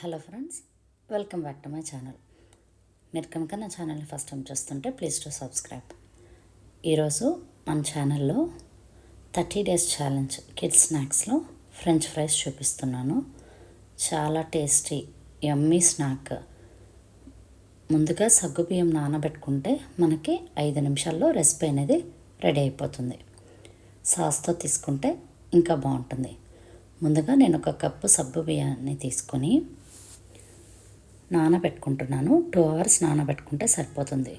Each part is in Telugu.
Hello friends welcome back to my channel. మీరు కనుక నా ఛానల్ని ఫస్ట్ టైం చూస్తుంటే ప్లీజ్ టు సబ్స్క్రైబ్. ఈరోజు మన ఛానల్లో థర్టీ డేస్ ఛాలెంజ్ కిడ్స్ స్నాక్స్లో ఫ్రెంచ్ ఫ్రైస్ చూపిస్తున్నాను. చాలా టేస్టీ యమ్మీ స్నాక్. ముందుగా సగ్గుబియ్యం నానబెట్టుకుంటే మనకి ఐదు నిమిషాల్లో రెసిపీ అనేది రెడీ అయిపోతుంది. సాస్తో తీసుకుంటే ఇంకా బాగుంటుంది. ముందుగా నేను ఒక కప్పు సబ్బు బియ్యాన్ని తీసుకొని నానబెట్టుకుంటున్నాను. టూ అవర్స్ నానబెట్టుకుంటే సరిపోతుంది.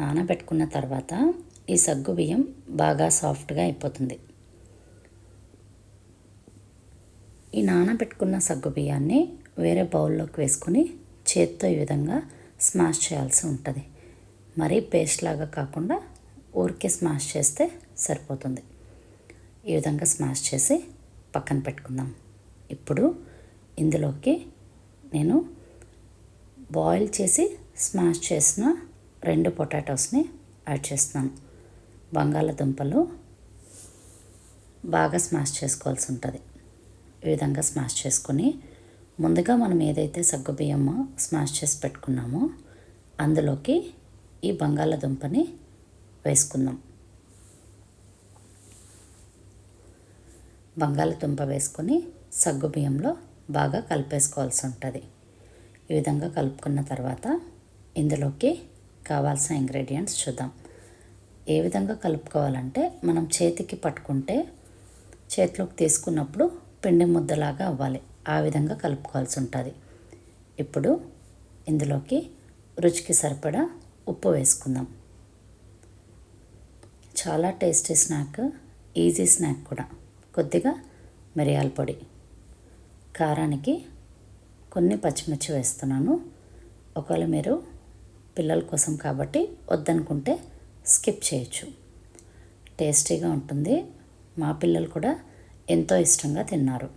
నానబెట్టుకున్న తర్వాత ఈ సగ్గు బియ్యం బాగా సాఫ్ట్గా అయిపోతుంది. ఈ నానబెట్టుకున్న సగ్గు బియ్యాన్ని వేరే బౌల్లోకి వేసుకొని చేత్తో ఈ విధంగా స్మాష్ చేయాల్సి ఉంటుంది. మరీ పేస్ట్ లాగా కాకుండా ఊరికే స్మాష్ చేస్తే సరిపోతుంది. ఈ విధంగా స్మాష్ చేసి పక్కన పెట్టుకుందాం. ఇప్పుడు ఇందులోకి నేను బాయిల్ చేసి స్మాష్ చేసిన రెండు పొటాటోస్ని యాడ్ చేస్తున్నాను బంగాళదుంపలు బాగా స్మాష్ చేసుకోవాల్సి ఉంటుంది. ఈ విధంగా స్మాష్ చేసుకొని ముందుగా మనం ఏదైతే సగ్గుబియ్యమో స్మాష్ చేసి పెట్టుకున్నామో అందులోకి ఈ బంగాళదుంపని వేసుకుందాం. బంగాళదుంప వేసుకొని సగ్గుబియ్యంలో బాగా కలిపేసుకోవాల్సి ఉంటుంది. ఈ విధంగా కలుపుకున్న తర్వాత ఇందులోకి కావాల్సిన ఇంగ్రీడియంట్స్ చూద్దాం. ఏ విధంగా కలుపుకోవాలంటే మనం చేతికి పట్టుకుంటే చేతిలోకి తీసుకున్నప్పుడు పిండి ముద్దలాగా అవ్వాలి. ఆ విధంగా కలుపుకోవాల్సి ఉంటుంది. ఇప్పుడు ఇందులోకి రుచికి సరిపడా ఉప్పు వేసుకుందాం. చాలా టేస్టీ స్నాక్ ఈజీ స్నాక్ కూడా. కొద్దిగా మిరియాల పొడి. కారానికి కొన్ని పచ్చిమిర్చి వేస్తున్నాను. ఒకవేళ మీరు పిల్లల కోసం కాబట్టి వద్దనుకుంటే స్కిప్ చేయొచ్చు. టేస్టీగా ఉంటుంది. మా పిల్లలు కూడా ఎంతో ఇష్టంగా తిన్నారు.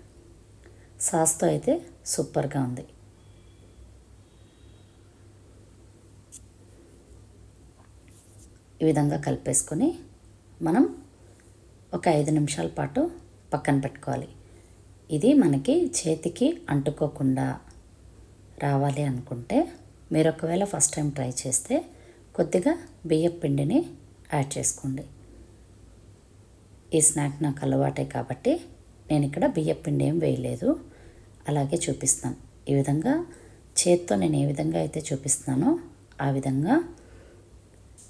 సాస్తో అయితే సూపర్గా ఉంది. ఈ విధంగా కలిపేసుకొని మనం ఒక ఐదు నిమిషాల పాటు పక్కన పెట్టుకోవాలి. ఇది మనకి చేతికి అంటుకోకుండా రావాలి అనుకుంటే మీరు ఒకవేళ ఫస్ట్ టైం ట్రై చేస్తే కొద్దిగా బియ్యం పిండిని యాడ్ చేసుకోండి. ఈ స్నాక్ నాకు అలవాటే కాబట్టి నేను ఇక్కడ బియ్యం పిండి ఏం వేయలేదు. అలాగే చూపిస్తాను. ఈ విధంగా చేత్తో నేను ఏ విధంగా అయితే చూపిస్తున్నానో ఆ విధంగా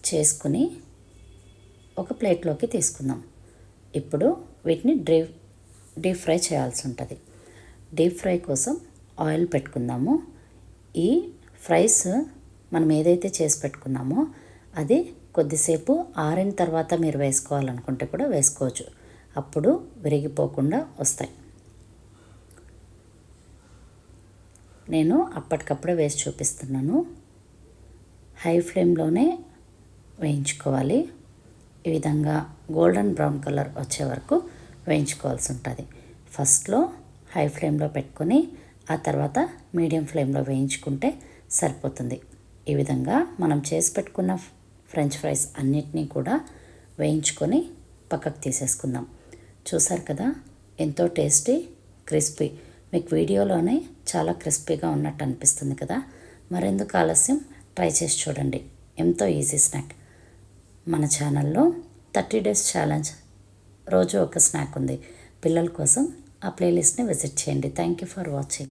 చేసుకుని ఒక ప్లేట్లోకి తీసుకుందాం. ఇప్పుడు వీటిని డ్రీ డీప్ ఫ్రై చేయాల్సి ఉంటుంది. డీప్ ఫ్రై కోసం ఆయిల్ పెట్టుకుందాము. ఈ ఫ్రైస్ మనం ఏదైతే చేసి పెట్టుకున్నామో అది కొద్దిసేపు ఆరిన తర్వాత మీరు వేసుకోవాలనుకుంటే కూడా వేసుకోవచ్చు. అప్పుడు విరిగిపోకుండా వస్తాయి. నేను అప్పటికప్పుడే వేసి చూపిస్తున్నాను. హై ఫ్లేమ్లోనే వేయించుకోవాలి. ఈ విధంగా గోల్డెన్ బ్రౌన్ కలర్ వచ్చే వరకు వేయించుకోవాల్సి ఉంటుంది. ఫస్ట్లో హై ఫ్లేమ్లో పెట్టుకొని ఆ తర్వాత మీడియం ఫ్లేమ్లో వేయించుకుంటే సరిపోతుంది. ఈ విధంగా మనం చేసి పెట్టుకున్న ఫ్రెంచ్ ఫ్రైస్ అన్నిటినీ కూడా వేయించుకొని పక్కకు తీసేసుకుందాం. చూసారు కదా? ఎంతో టేస్టీ క్రిస్పీ. మీకు వీడియోలోనే చాలా క్రిస్పీగా ఉన్నట్టు అనిపిస్తుంది కదా? మరెందుకు ఆలస్యం? ట్రై చేసి చూడండి. ఎంతో ఈజీ స్నాక్. మన ఛానల్లో థర్టీ డేస్ ఛాలెంజ్. రోజు ఒక స్నాక్ ఉంది. పిల్లల కోసం ఆ ప్లేలిస్ట్ని విజిట్ చేయండి. Thank you for watching.